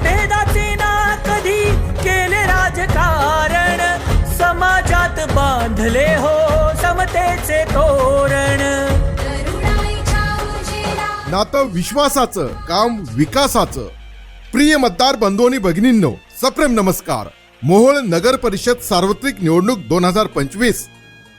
भेदाचे ना कधी केले राजकारण? समाजात बांधले हो समतेचे तोरण. नातं विश्वासाचं काम विकासाचं. प्रिय मतदार बंधू आणि भगिनींनो सप्रेम नमस्कार. मोहोळ नगर परिषद सार्वत्रिक निवडणूक दोन हजार पंचवीस.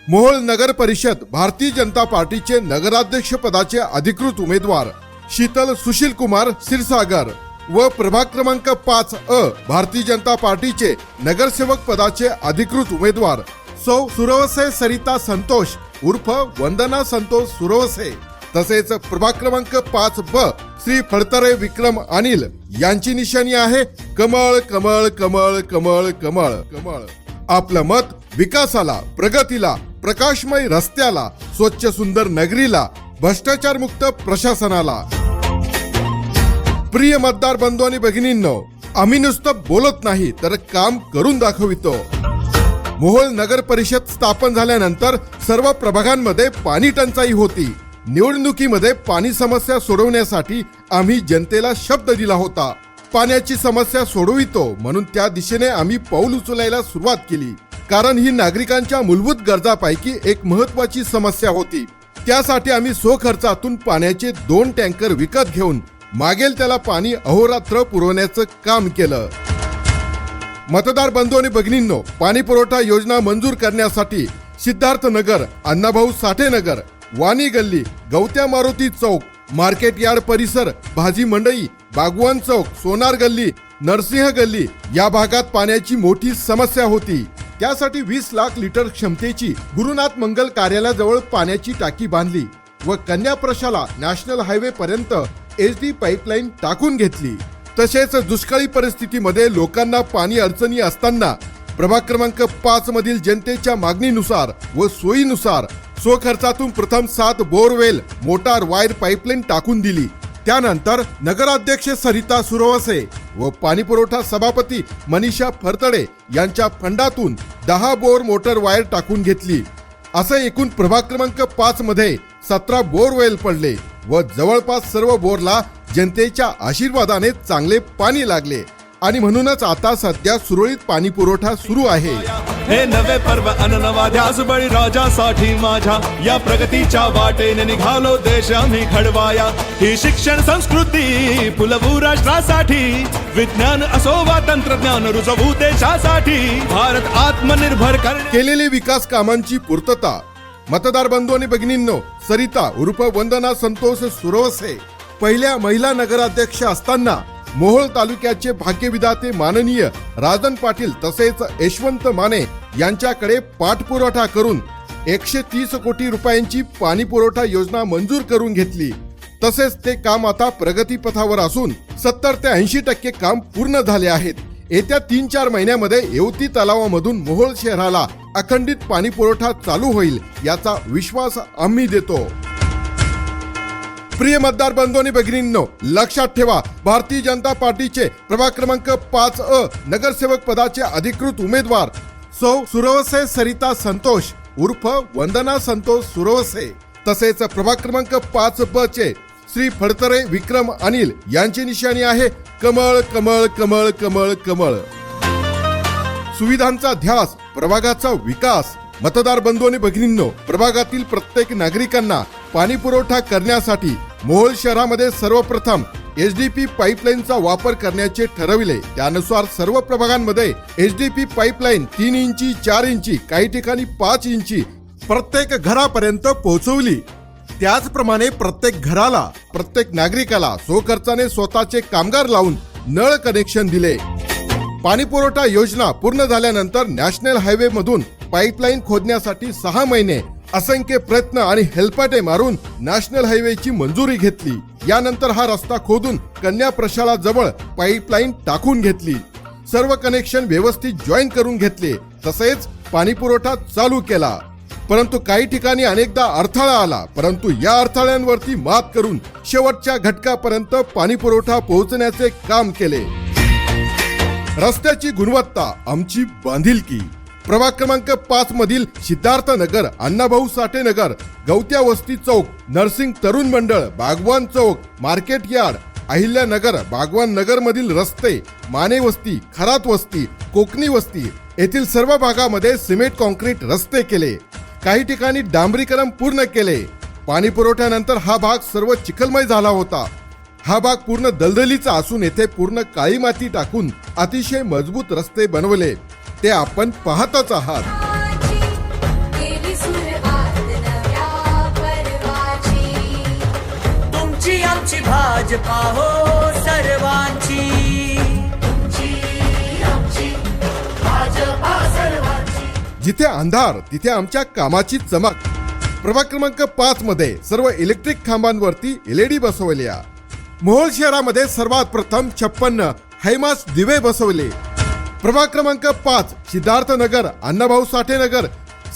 मोहोळ नगर परिषद भारतीय जनता पार्टीचे नगराध्यक्ष पदाचे अधिकृत उमेदवार शीतल सुशील कुमार क्षीरसागर. व प्रभाग क्रमांक पाच अ भारतीय जनता पार्टीचे नगरसेवक पदाचे अधिकृत उमेदवार सौ सुरवसे सरिता संतोष उर्फ वंदना संतोष सुरवसे. तसेच प्रभाग क्रमांक पाच ब श्री फडतरे विक्रम अनिल. यांची निशाणी आहे कमळ कमळ कमळ कमळ कमळ कमळ. आपलं मत विकासाला प्रगतीला प्रकाशमय रस्त्याला स्वच्छ सुंदर नगरीला भ्रष्टाचार मुक्त प्रशासनाला. प्रिय मतदार बंधू आणि भगिनींनो आम्ही नुसतं बोलत नाही तर काम करून दाखवितो. मोहोळ नगर परिषद स्थापन झाल्यानंतर सर्व प्रभागांमध्ये पाणी टंचाई होती. निवडणुकीमध्ये पाणी समस्या सोडवण्यासाठी आम्ही जनतेला शब्द दिला होता. पाण्याची समस्या सोडवितो म्हणून त्या दिशेने आम्ही पाऊल उचलायला सुरुवात केली. कारण ही नागरिकांच्या मूलभूत गरजापैकी एक महत्वाची समस्या होती. त्यासाठी आम्ही स्वखर्चातून पाण्याचे दोन टँकर विकत घेऊन मागेल त्याला पाणी अहोरात्र पुरवण्याचं काम केलं. मतदार बंधू आणि भगिनींनो पाणी पुरवठा योजना मंजूर करण्यासाठी सिद्धार्थ नगर अण्णाभाऊ साठे नगर वाणी गल्ली गवत्या मारुती चौक मार्केट यार्ड परिसर भाजी मंडई बागवान चौक सोनार गल्ली नरसिंह गल्ली या भागात पाण्याची मोठी समस्या होती. त्यासाठी वीस लाख लिटर क्षमतेची गुरुनाथ मंगल कार्यालयाजवळ पाण्याची टाकी बांधली व कन्या प्रशाला नॅशनल हायवे पर्यंत एच डी पाईपलाईन टाकून घेतली. तसेच दुष्काळी परिस्थितीमध्ये लोकांना पाणी अडचणी असताना प्रभाग क्रमांक पाच मधील जनतेच्या मागणीनुसार व सोयीनुसार स्वखर्चातून प्रथम सात बोरवेल मोटार वायर पाईपलाईन टाकून दिली. त्यानंतर नगराध्यक्ष सरिता सुरवसे व पाणीपुरवठा सभापती मनीषा फरतडे यांच्या फंडातून दहा बोर मोटर वायर टाकून घेतली. असं एकूण प्रभाग क्रमांक पाच मध्ये सतरा बोरवेल पडले. व जवळपास सर्व बोरला जनतेच्या आशीर्वादाने चांगले पाणी लागले. आणि म्हणूनच आता सध्या सुरळीत पाणी पुरवठा सुरू आहे. हे नवे पर्व अन नवा ध्यास बळी राजासाठी माझ्या. या प्रगतीच्या वाटेने निघालो देश आम्ही घडवाया. ही शिक्षण संस्कृती फुलवू राष्ट्रासाठी विज्ञान असो वा तंत्रज्ञान रुजवू देशासाठी. भारत आत्मनिर्भर करणे केलेली विकास कामांची पूर्तता मतदार बंधू आणि भगिनींनो सरिता उर्फ वंदना संतोष सुरवसे पहिल्या महिला नगराध्यक्ष असताना मोहोळ तालुक्याचे भाग्यविधाते माननीय राजन पाटील तसेच यशवंत माने यांच्याकडे पाठपुरवठा करून एकशे तीस कोटी रुपयांची पाणी पुरवठा योजना मंजूर करून घेतली. तसेच ते काम आता प्रगतीपथावर असून सत्तर ते ऐंशी टक्के काम पूर्ण झाले आहेत. येत्या तीन चार महिन्यामध्ये येवती तलावामधून मोहोळ शहराला अखंडित पाणी पुरवठा चालू होईल याचा विश्वास आम्ही देतो. प्रिय मतदार बंधूंनी भगिनींनो लक्षात ठेवा भारतीय जनता पार्टीचे प्रभाग क्रमांक पाच अ नगरसेवक पदाचे अधिकृत उमेदवार सौ सुरवसे सरिता संतोष उर्फ वंदना संतोष सुरवसे. तसेच प्रभाग क्रमांक पाच ब चे श्री फडतरे विक्रम अनिल यांची निशाणी आहे कमळ कमळ कमळ कमळ कमळ. सुविधांचा ध्यास प्रभागाचा विकास मतदार बंधू आणि भगिनींनो प्रभागातील प्रत्येक नागरिकांना पाणी पुरवठा करण्यासाठी मोहोळ शहरामध्ये सर्वप्रथम एच डी पी पाईपलाईनचा वापर करण्याचे ठरविले. त्यानुसार सर्व प्रभागांमध्ये एच डी पी पाईपलाईन तीन इंची चार इंची काही ठिकाणी पाच इंची प्रत्येक घरापर्यंत पोहोचवली. त्याचप्रमाणे प्रत्येक घराला प्रत्येक नागरिकाला स्वखर्चाने स्वतःचे कामगार लावून नळ कनेक्शन दिले. पाणी पुरवठा योजना पूर्ण झाल्यानंतर नॅशनल हायवे मधून पाईपलाईन खोदण्यासाठी सहा महिने असंख्य प्रयत्न आणि हेलपाटे मारून नॅशनल हायवेची मंजुरी घेतली. यानंतर हा रस्ता खोदून कन्या प्रशाला जवळ पाईपलाईन टाकून घेतली. सर्व कनेक्शन व्यवस्थित जॉईन करून घेतले. तसेच पाणी पुरवठा चालू केला. परंतु काही ठिकाणी अनेकदा अडथळा आला. परंतु या अडथळ्यांवरती मात करून शेवटच्या घटकापर्यंत पाणी पुरवठा पोहोचण्याचे काम केले. रस्त्याची गुणवत्ता आमची बांधिलकी. प्रभाग क्रमांक पाच मधील सिद्धार्थ नगर अण्णाभाऊ साठे नगर गवत्या वस्ती चौक नर्सिंग तरुण मंडळ बागवान चौक मार्केट यार्ड अहिल्यानगर बागवान नगर मधील रस्ते माने वस्ती खरात वस्ती कोकणी वस्ती येथील सर्व भागामध्ये सिमेंट कॉन्क्रीट रस्ते केले. काही ठिकाणी डांबरीकरण पूर्ण केले. पाणी पुरवठ्यानंतर हा भाग सर्व चिखलमय झाला होता. हा भाग पूर्ण दलदलीचा असून येथे पूर्ण काळी माती टाकून अतिशय मजबूत रस्ते बनवले. ते आपण पाहतच आहात. तुमची आमची भाजपा हो सर्वांची. जिथे अंधार तिथे आमच्या कामाची चमक. प्रभाग क्रमांक पाच मध्ये सर्व इलेक्ट्रिक खांबांवरती एलईडी बसवल्या. मोहोळ शहरामध्ये सर्वात प्रथम छप्पन्न हैमास दिवे बसवले. प्रभाग क्रमांक पाच सिद्धार्थ नगर अण्णाभाऊ साठे नगर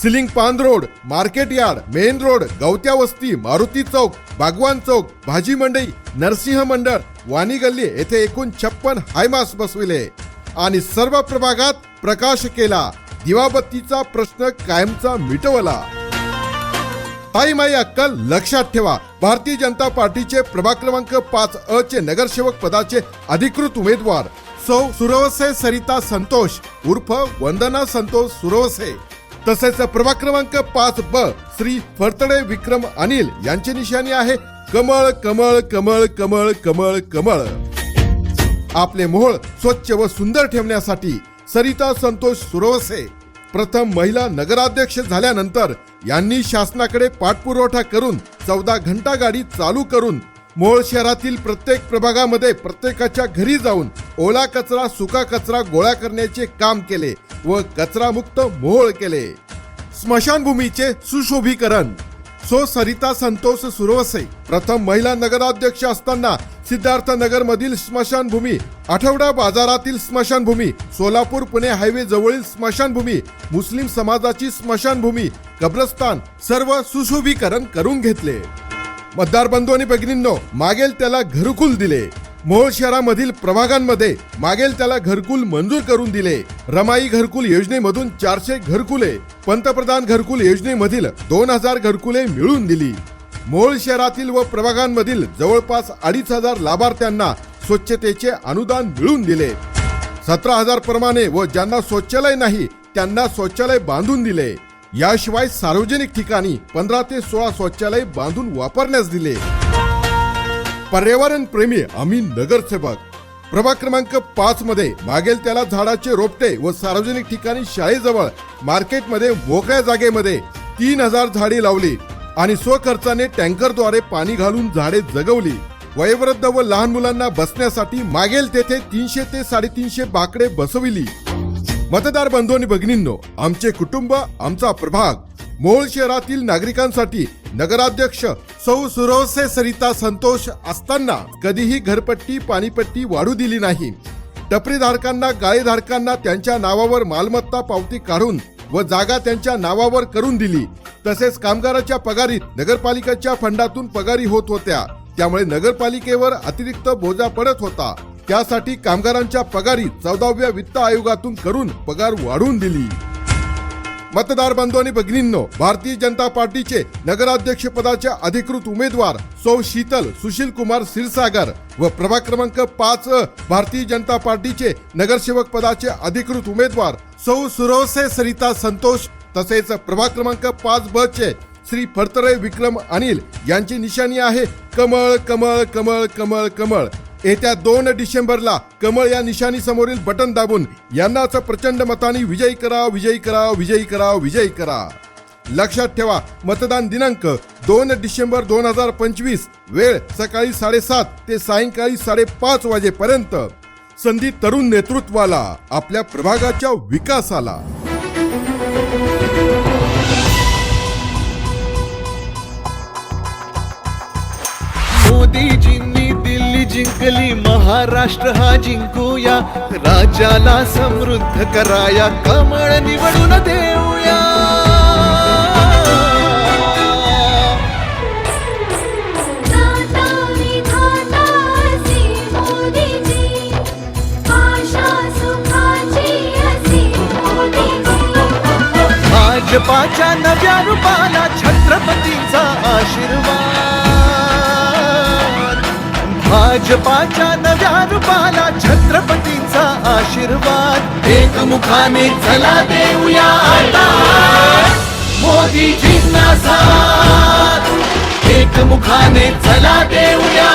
सिलिंग पान road market yard main road Gavatya वस्ती मारुती चौक बागवान चौक भाजी मंडई नरसिंह मंडळ वाणी गल्ली येथे एकूण छप्पन हायमास बसविले. आणि सर्व प्रभागात प्रकाश केला. दिवाबत्तीचा प्रश्न कायमचा मिटवला. ताई माई अक्कल लक्षात ठेवा. भारतीय जनता पार्टीचे प्रभाग क्रमांक पाच अ चे नगरसेवक पदाचे अधिकृत उमेदवार. सौ सुरवसे सरिता संतोष. उर्फ वंदना संतोष सुरवसे. तसेच प्रभाग क्रमांक पाच ब श्री फरतडे विक्रम अनिल यांची निशाणी आहे. कमळ कमळ कमळ कमळ कमळ कमळ. आपले मोहळ स्वच्छ व सुंदर ठेवण्यासाठी सरिता संतोष सुरवसे. प्रथम महिला नगराध्यक्ष झाल्यानंतर यांनी शासनाकडे पाठपुरवठा करून चौदा घंटा गाडी चालू करून मोहोळ शहरातील प्रत्येक प्रभागामध्ये प्रत्येकाच्या घरी जाऊन ओला कचरा सुका कचरा गोळा करण्याचे काम केले व कचरामुक्त मोहोळ केले. स्मशानभूमीचे सुशोभीकरण सो सरिता संतोष सुरवसे. प्रथम महिला नगराध्यक्ष असताना सिद्धार्थ नगर मधील स्मशानभूमी आठवडा बाजारातील स्मशानभूमी सोलापूर पुणे हायवे जवळील स्मशानभूमी मुस्लिम समाजाची स्मशानभूमी कब्रस्तान सर्व सुशोभीकरण करून घेतले. मतदार बंधू आणि भगिनींनो मागेल त्याला घरकुल दिले. मोहोळ शहरामधील प्रभागांमध्ये मागेल त्याला घरकुल मंजूर करून दिले. रमाई घरकुल योजनेमधून चारशे घरकुले पंतप्रधान घरकुल योजनेमधील दोन हजार घरकुले मिळवून दिली. मोहोळ शहरातील व प्रभागांमधील जवळपास अडीच हजार लाभार्थ्यांना स्वच्छतेचे अनुदान मिळवून दिले. सतरा हजार प्रमाणे व ज्यांना शौचालय नाही त्यांना शौचालय बांधून दिले. याशिवाय सार्वजनिक ठिकाणी पंधरा ते सोळा शौचालय बांधून वापरण्यास दिले. पर्यावरण प्रेमी आम्ही नगरसेवक. प्रभाग क्रमांक पाच मध्ये मागेल त्याला झाडाचे रोपटे व सार्वजनिक ठिकाणी शाळेजवळ मार्केटमध्ये मोकळ्या जागेमध्ये तीन हजार झाडे लावली आणि स्वखर्चाने टँकरद्वारे पाणी घालून झाडे जगवली. वयोवृद्ध व लहान मुलांना बसण्यासाठी मागेल तेथे तीनशे ते साडेतीनशे बाकडे बसविली. मतदार बंधू आणि भगिनींनो आमचे कुटुंब आमचा प्रभाग. मोहोळ शहरातील नागरिकांसाठी नगराध्यक्ष सौ सुरवसे सरिता संतोष असताना कधीही घरपट्टी पाणीपट्टी वाढू दिली नाही. टपरीधारकांना गाळेधारकांना त्यांच्या नावावर मालमत्ता पावती काढून व जागा त्यांच्या नावावर करून दिली. तसेच कामगाराच्या पगारीत नगरपालिकेच्या फंडातून पगारी होत होत्या. त्यामुळे नगरपालिकेवर अतिरिक्त बोजा पडत होता. त्यासाठी कामगारांच्या पगारी चौदाव्या वित्त आयोगातून करून पगार वाढवून दिली. मतदार बंधू आणि भगिनींनो भारतीय जनता पार्टीचे नगराध्यक्ष पदाच्या अधिकृत उमेदवार सौ शीतल सुशील कुमार क्षीरसागर व प्रभाग क्रमांक पाच भारतीय जनता पार्टीचे नगरसेवक पदाचे अधिकृत उमेदवार सौ सुरवसे सरिता संतोष तसेच प्रभाग क्रमांक पाच ब चे श्री फडतरे विक्रम अनिल यांची निशाणी आहे. कमळ कमळ कमळ कमळ कमळ. येत्या दोन डिसेंबरला कमळ या निशाणी समोरील बटन दाबून यांनाच प्रचंड मताने विजयी करा विजयी करा विजयी करा विजयी करा. लक्षात ठेवा मतदान दिनांक दोन डिसेंबर दोन हजार पंचवीस वेळ सकाळी साडेसात ते सायंकाळी साडेपाच वाजेपर्यंत. संधी तरुण नेतृत्वाला आपल्या प्रभागाच्या विकासाला. मोदीजींनी दिल्ली जिंकली महाराष्ट्र हा जिंकूया. राज्याला समृद्ध कराया. कमळ निवडून देऊया. भाजपाच्या नव्या रूपाला छत्रपतींचा आशीर्वाद. एकमुखाने चला देऊया आता. मोदीजींना साथ. एकमुखाने चला देऊया